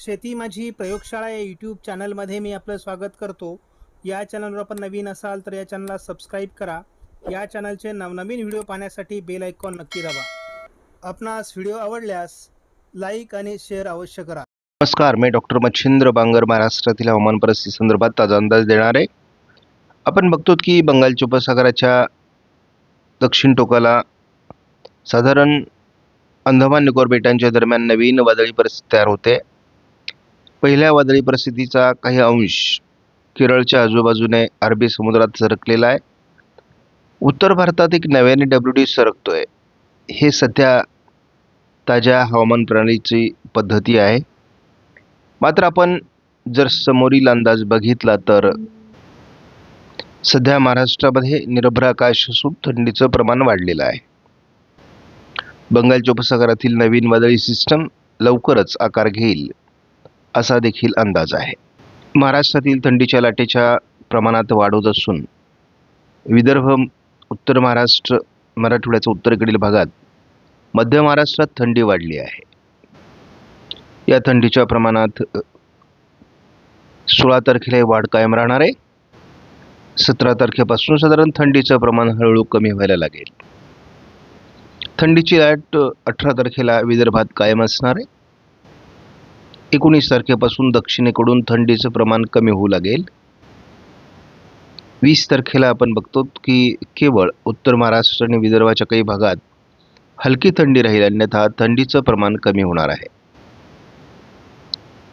शेती माझी प्रयोगशाळा या यूट्यूब चॅनलमध्ये मी आपलं स्वागत करतो. या चॅनलवर आपण नवीन असाल तर या चॅनलला सबस्क्राईब करा. या चॅनलचे नवनवीन व्हिडिओ पाहण्यासाठी बेल आयकॉन नक्की दाबा. आपणास व्हिडिओ आवडल्यास लाईक आणि शेअर अवश्य करा. नमस्कार मी डॉक्टर मच्छिंद्र बांगर महाराष्ट्रातील हवामान परिस्थिती संदर्भात ताजा अंदाज देणार. आहे आपण बघतो की बंगालच्या उपसागराच्या दक्षिण टोकाला साधारण अंदमान निकोबार बेटांच्या दरम्यान नवीन वादळी परिस्थिती तयार होते. पहिल्या वादळी परिस्थितीचा काही अंश केरळच्या आजूबाजूने अरबी समुद्रात सरकलेला आहे. उत्तर भारतात एक नव्याने डब्ल्यू डी सरकतोय. हे सध्या ताज्या हवामान प्रणालीची पद्धती आहे. मात्र आपण जर समोरील अंदाज बघितला तर सध्या महाराष्ट्रामध्ये निरभ्र आकाश असून थंडीचं प्रमाण वाढलेलं आहे. बंगालच्या उपसागरातील नवीन वादळी सिस्टम लवकरच आकार घेईल. असा देखील अंदाज आहे. महाराष्ट्रातील थंडीच्या लाटेच्या प्रमाणात वाढ होत असून विदर्भ उत्तर महाराष्ट्र मराठवाड्याच्या उत्तरेकडील भागात मध्य महाराष्ट्रात थंडी वाढली आहे. या थंडीच्या प्रमाणात सोळा तारखेला वाढ कायम राहणार आहे. सतरा तारखेपासून साधारण थंडीचं प्रमाण हळूहळू कमी व्हायला लागेल. थंडीची लाट अठरा तारखेला विदर्भात कायम असणार आहे. एकोणीस तारखेपासून दक्षिणेकडून थंडीचं प्रमाण कमी होऊ लागेल. वीस तारखेला आपण बघतो की केवळ उत्तर महाराष्ट्र आणि विदर्भाच्या काही भागात हलकी थंडी राहील अन्यथा थंडीचं प्रमाण कमी होणार आहे.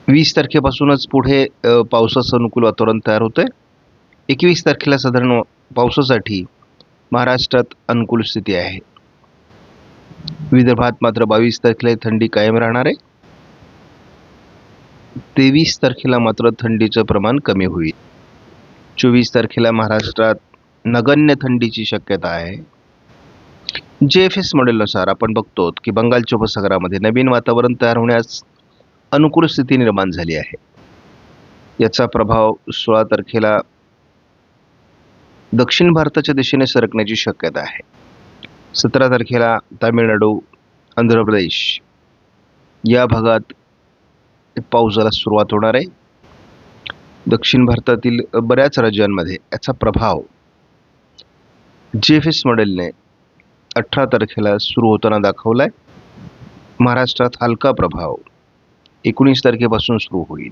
वीस तारखेपासूनच पुढे पावसाचं अनुकूल वातावरण तयार होतं आहे एकवीस तारखेला साधारण पावसासाठी महाराष्ट्रात अनुकूल स्थिती आहे. विदर्भात मात्र बावीस तारखेला थंडी कायम राहणार आहे. तेवीस तारखेला मात्र थंडीचं प्रमाण कमी होईल. चोवीस तारखेला महाराष्ट्रात नगण्य थंडीची शक्यता आहे. जे एफ एस मॉडेलनुसार आपण बघतो की बंगालच्या उपसागरामध्ये नवीन वातावरण तयार होण्यास अनुकूल स्थिती निर्माण झाली आहे. याचा प्रभाव सोळा तारखेला दक्षिण भारताच्या दिशेने सरकण्याची शक्यता आहे. सतरा तारखेला तामिळनाडू आंध्र प्रदेश या भागात पावसाला सुरुवात होणार आहे. दक्षिण भारतातील बऱ्याच राज्यांमध्ये याचा प्रभाव जे एफ एस मॉडेलने अठरा तारखेला सुरू होताना दाखवला आहे महाराष्ट्रात हलका प्रभाव एकोणीस तारखेपासून सुरू होईल.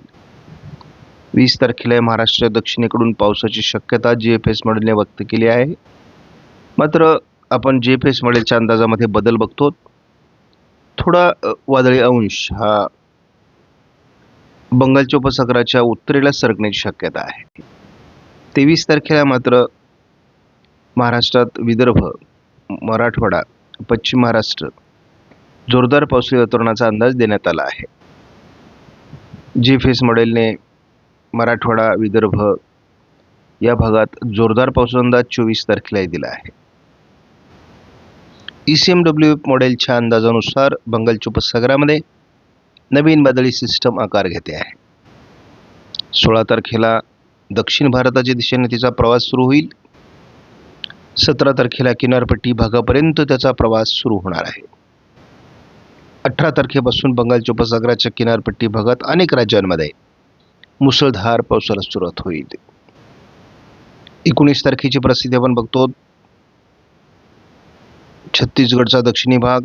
वीस तारखेला महाराष्ट्र दक्षिणेकडून पावसाची शक्यता जी एफ एस मॉडेलने व्यक्त केली आहे. मात्र आपण जी एफ एस मॉडेलच्या अंदाजामध्ये बदल बघतो थोडा वादळी अंश हा बंगालच्या उपसागराच्या उत्तरेला सरकण्याची शक्यता आहे. तेवीस तारखेला मात्र महाराष्ट्रात विदर्भ मराठवाडा पश्चिम महाराष्ट्र जोरदार पावसाळी वातावरणाचा अंदाज देण्यात आला आहे. जी फेस मॉडेलने मराठवाडा विदर्भ या भागात जोरदार पावसाचा अंदाज चोवीस तारखेलाही दिला आहे. ई सी एम डब्ल्यू मॉडेलच्या अंदाजानुसार बंगालच्या उपसागरामध्ये नवीन बदली सिस्टम आकार घेते आहे. सोळा तारखेला दक्षिण भारताच्या दिशेने तिचा प्रवास सुरू होईल. सतरा तारखेला किनारपट्टी भागापर्यंत त्याचा प्रवास सुरू होणार आहे. अठरा तारखेपासून बंगालच्या उपसागराच्या किनारपट्टी भागात अनेक राज्यांमध्ये मुसळधार पावसाला सुरुवात होईल. एकोणीस तारखेची प्रसिद्धी आपण बघतो. छत्तीसगडचा दक्षिणी भाग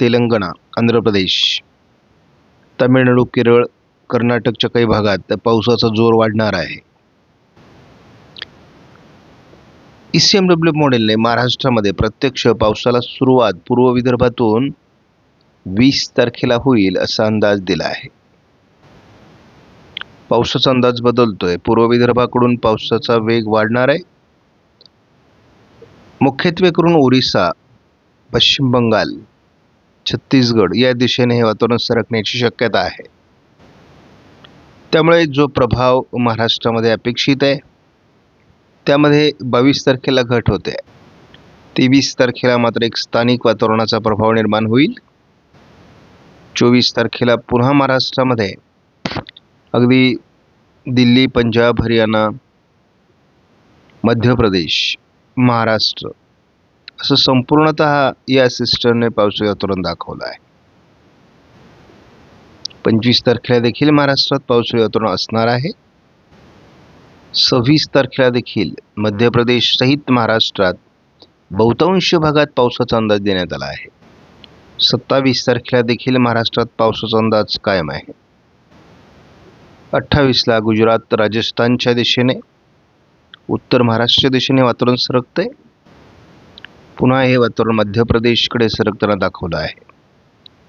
तेलंगणा आंध्र प्रदेश. तामिळनाडू केरळ कर्नाटकच्या काही भागात पावसाचा जोर वाढणार आहे. ई सी एम डब्ल्यू मॉडेलने महाराष्ट्रामध्ये प्रत्यक्ष पावसाला सुरुवात पूर्व विदर्भातून वीस तारखेला होईल असा अंदाज दिला आहे. पावसाचा अंदाज बदलतोय. पूर्व विदर्भाकडून पावसाचा वेग वाढणार आहे. मुख्यत्वे करून ओरिसा पश्चिम बंगाल छत्तीसगड या दिशेने हे वातावरण सरकण्याची शक्यता आहे. त्यामुळे जो प्रभाव महाराष्ट्रामध्ये अपेक्षित आहे त्यामध्ये बावीस तारखेला घट होते. तेवीस तारखेला मात्र एक स्थानिक वातावरणाचा प्रभाव निर्माण होईल. चोवीस तारखेला पुन्हा महाराष्ट्रामध्ये अगदी दिल्ली पंजाब हरियाणा मध्य प्रदेश महाराष्ट्र असं संपूर्णतः या सिस्टरने पावसाळी वातावरण दाखवलं आहे. पंचवीस तारखेला देखील महाराष्ट्रात पावसाळी वातावरण असणार आहे. सव्वीस तारखेला देखील मध्य प्रदेश सहित महाराष्ट्रात बहुतांश भागात पावसाचा अंदाज देण्यात आला आहे. सत्तावीस तारखेला देखील महाराष्ट्रात पावसाचा अंदाज कायम आहे. अठ्ठावीसला गुजरात राजस्थानच्या दिशेने उत्तर महाराष्ट्राच्या दिशेने वातावरण सरकतंय. पुन्हा हे वातावरण मध्य प्रदेशकडे सरकताना दाखवलं आहे.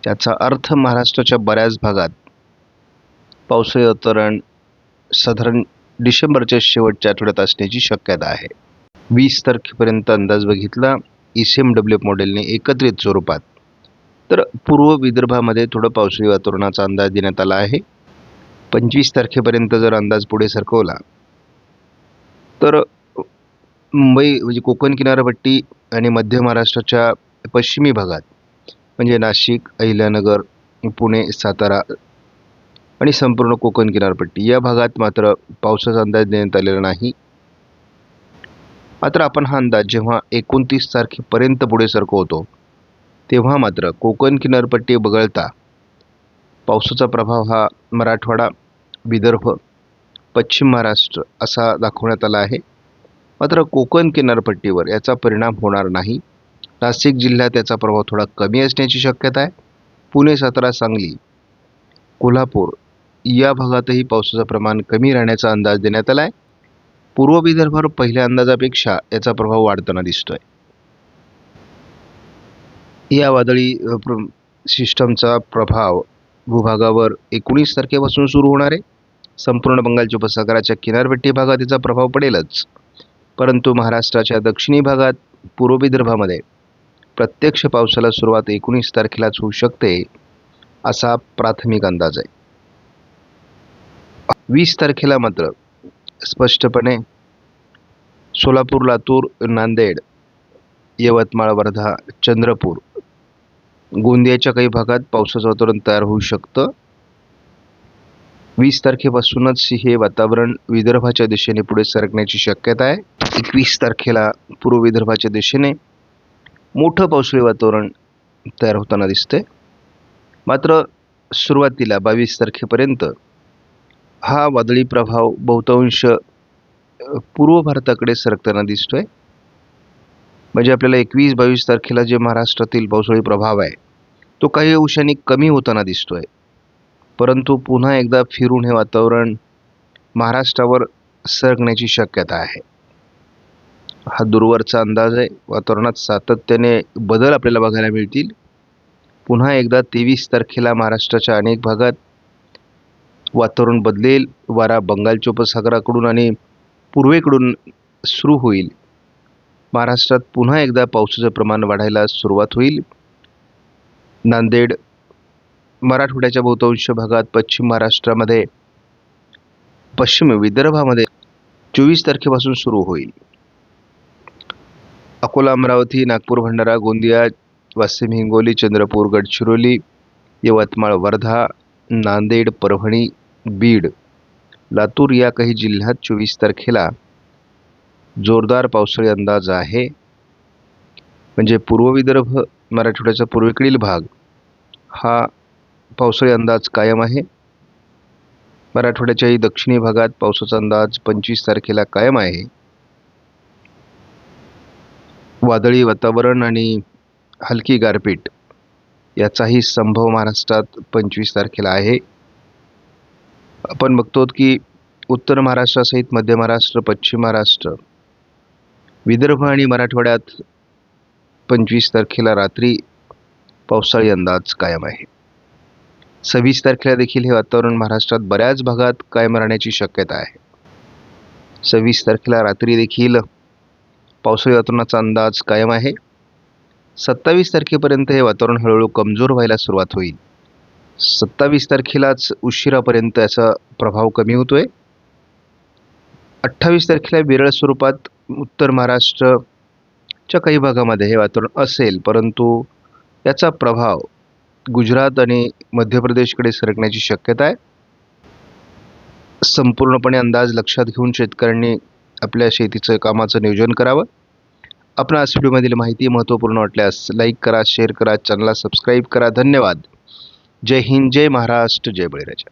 त्याचा अर्थ महाराष्ट्राच्या बऱ्याच भागात पावसाळी वातावरण साधारण डिसेंबरच्या शेवटच्या आठवड्यात असण्याची शक्यता आहे. वीस तारखेपर्यंत अंदाज बघितला ई सी एम डब्ल्यू मॉडेलने एकत्रित स्वरूपात. तर पूर्व विदर्भामध्ये थोडं पावसाळी वातावरणाचा अंदाज देण्यात आला आहे. पंचवीस तारखेपर्यंत जर अंदाज पुढे सरकवला तर मुंबई म्हणजे कोकण किनारपट्टी आणि मध्य महाराष्ट्राच्या पश्चिमी भागात म्हणजे नाशिक अहिल्यानगर पुणे सातारा आणि संपूर्ण कोकण किनारपट्टी या भागात मात्र पावसाचा अंदाज देण्यात आलेला नाही. मात्र आपण हा अंदाज जेव्हा एकोणतीस तारखेपर्यंत पुढे सरकवतो तेव्हा मात्र कोकण किनारपट्टी वगळता पावसाचा प्रभाव हा मराठवाडा विदर्भ पश्चिम महाराष्ट्र असा दाखवण्यात आला आहे. मात्र कोकण किनारपट्टीवर याचा परिणाम होणार नाही. नाशिक जिल्ह्यात याचा प्रभाव थोडा कमी असण्याची शक्यता आहे. पुणे सातारा सांगली कोल्हापूर या भागातही पावसाचं प्रमाण कमी राहण्याचा अंदाज देण्यात आला आहे. पूर्व विदर्भावर पहिल्या अंदाजापेक्षा याचा प्रभाव वाढताना दिसतोय. या वादळी सिस्टमचा प्रभाव भूभागावर एकोणीस तारखेपासून सुरू होणार आहे. संपूर्ण बंगालच्या उपसागराच्या किनारपट्टी भागात याचा प्रभाव पडेलच. परंतु महाराष्ट्राच्या दक्षिणी भागात पूर्व विदर्भामध्ये प्रत्यक्ष पावसाला सुरुवात एकोणीस तारखेलाच होऊ शकते असा प्राथमिक अंदाज आहे. वीस तारखेला मात्र स्पष्टपणे सोलापूर लातूर नांदेड यवतमाळ वर्धा चंद्रपूर गोंदियाच्या काही भागात पावसाचं वातावरण तयार होऊ शकतं. वीस तारखेपासूनच हे वातावरण विदर्भाच्या दिशेने पुढे सरकण्याची शक्यता आहे. एकवीस तारखेला पूर्व विदर्भाच्या दिशेने मोठं पावसाळी वातावरण तयार होताना दिसते मात्र सुरुवातीला बावीस तारखेपर्यंत हा वादळी प्रभाव बहुतांश पूर्व भारताकडे सरकताना दिसतोय. म्हणजे आपल्याला एकवीस बावीस तारखेला जे महाराष्ट्रातील पावसाळी प्रभाव आहे तो काही अंशांनी कमी होताना दिसतोय. परंतु पुन्हा एकदा फिरून हे वातावरण महाराष्ट्रावर सरकण्याची शक्यता आहे. हा दूरवरचा अंदाज आहे. वातावरणात सातत्याने बदल आपल्याला बघायला मिळतील. पुन्हा एकदा तेवीस तारखेला महाराष्ट्राच्या अनेक भागात वातावरण बदलेल. वारा बंगालच्या उपसागराकडून आणि पूर्वेकडून सुरू होईल. महाराष्ट्रात पुन्हा एकदा पावसाचं प्रमाण वाढायला सुरुवात होईल. नांदेड मराठवाड्याच्या बहुतांश भागात पश्चिम महाराष्ट्रामध्ये पश्चिम विदर्भामध्ये चोवीस तारखेपासून सुरू होईल. अकोला अमरावती नागपूर भंडारा गोंदिया वाशिम हिंगोली चंद्रपूर गडचिरोली यवतमाळ वर्धा नांदेड परभणी बीड लातूर या काही जिल्ह्यात चोवीस तारखेला जोरदार पावसाळी अंदाज आहे. म्हणजे पूर्व विदर्भ मराठवाड्याचा पूर्वेकडील भाग हा पावसाळी अंदाज कायम आहे. मराठवाड्याच्याही दक्षिणी भागात पावसाचा अंदाज पंचवीस तारखेला कायम आहे. वादळी वातावरण आणि हलकी गारपीट याचाही संभव महाराष्ट्रात पंचवीस तारखेला आहे. आपण बघतो की उत्तर महाराष्ट्रासहित मध्य महाराष्ट्र पश्चिम महाराष्ट्र विदर्भ आणि मराठवाड्यात पंचवीस तारखेला रात्री पावसाळी अंदाज कायम आहे. सव्वीस तारखेला देखील हे वातावरण महाराष्ट्रात बऱ्याच भागात कायम राहण्याची शक्यता आहे. सव्वीस तारखेला रात्री देखील पावसाळी वातावरणाचा अंदाज कायम आहे. सत्तावीस तारखेपर्यंत हे वातावरण हळूहळू कमजोर व्हायला सुरुवात होईल. सत्तावीस तारखेलाच उशिरापर्यंत याचा प्रभाव कमी होतो आहे अठ्ठावीस तारखेला विरळ स्वरूपात उत्तर महाराष्ट्रच्या काही भागामध्ये हे वातावरण असेल परंतु याचा प्रभाव गुजरात आणि मध्य प्रदेशकडे सरकण्याची शक्यता आहे. संपूर्णपणे अंदाज लक्षात घेऊन शेतकऱ्यांनी आपल्या शेतीचं कामाचं नियोजन करावं. आपण आज व्हिडिओमधील माहिती महत्त्वपूर्ण वाटल्यास लाईक करा शेअर करा चॅनलला सबस्क्राईब करा. धन्यवाद. जय हिंद जय महाराष्ट्र जय बळीराजा.